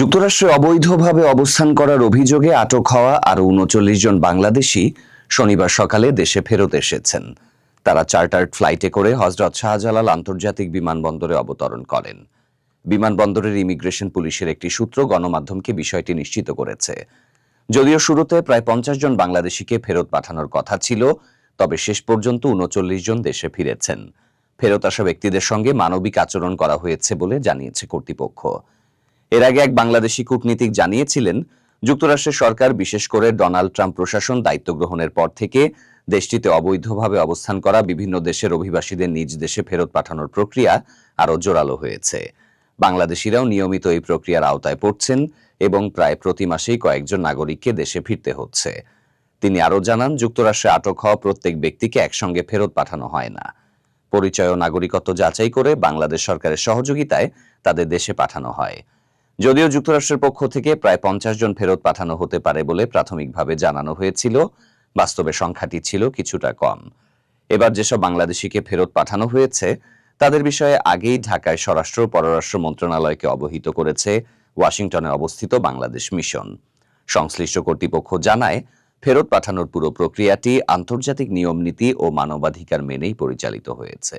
যুক্তরাষ্ট্রে অবৈধভাবে অবস্থান করার অভিযোগে আটক হওয়া আরও উনচল্লিশ জন বাংলাদেশি শনিবার সকালে দেশে ফেরত এসেছেন। তারা চার্টার্ড ফ্লাইটে করে হজরত শাহজালাল আন্তর্জাতিক বিমানবন্দরে অবতরণ করেন। বিমানবন্দরের ইমিগ্রেশন পুলিশের একটি সূত্র গণমাধ্যমকে বিষয়টি নিশ্চিত করেছে। যদিও শুরুতে প্রায় পঞ্চাশ জন বাংলাদেশিকে ফেরত পাঠানোর কথা ছিল, তবে শেষ পর্যন্ত উনচল্লিশ জন দেশে ফিরেছেন। ফেরত আসা ব্যক্তিদের সঙ্গে মানবিক আচরণ করা হয়েছে বলে জানিয়েছে কর্তৃপক্ষ। এর আগে এক বাংলাদেশি কূটনীতিক জানিয়েছিলেন যুক্তরাষ্ট্রের সরকার, বিশেষ করে ডোনাল্ড ট্রাম্প প্রশাসন, দায়িত্ব গ্রহণের পর থেকে দেশটিতে অবৈধভাবে অবস্থান করা বিভিন্ন দেশের অভিবাসীদের নিজ দেশে ফেরত পাঠানোর প্রক্রিয়া আরও জোরালো হয়েছে। বাংলাদেশিরাও নিয়মিত এই প্রক্রিয়ার আওতায় পড়ছেন এবং প্রায় প্রতি মাসেই কয়েকজন নাগরিককে দেশে ফিরতে হচ্ছে। তিনি আরও জানান, যুক্তরাষ্ট্রে আটক হওয়া প্রত্যেক ব্যক্তিকে একসঙ্গে ফেরত পাঠানো হয় না। পরিচয় ও নাগরিকত্ব যাচাই করে বাংলাদেশ সরকারের সহযোগিতায় তাদের দেশে পাঠানো হয়। যদিও যুক্তরাষ্ট্রের পক্ষ থেকে প্রায় পঞ্চাশ জন ফেরত পাঠানো হতে পারে বলে প্রাথমিকভাবে জানানো হয়েছিল, বাস্তবে সংখ্যাটি ছিল কিছুটা কম। এবার যেসব বাংলাদেশিকে ফেরত পাঠানো হয়েছে, তাদের বিষয়ে আগেই ঢাকায় স্বরাষ্ট্র পররাষ্ট্র মন্ত্রণালয়কে অবহিত করেছে ওয়াশিংটনে অবস্থিত বাংলাদেশ মিশন। সংশ্লিষ্ট কর্তৃপক্ষ জানায়, ফেরত পাঠানোর পুরো প্রক্রিয়াটি আন্তর্জাতিক নিয়মনীতি ও মানবাধিকার মেনেই পরিচালিত হয়েছে।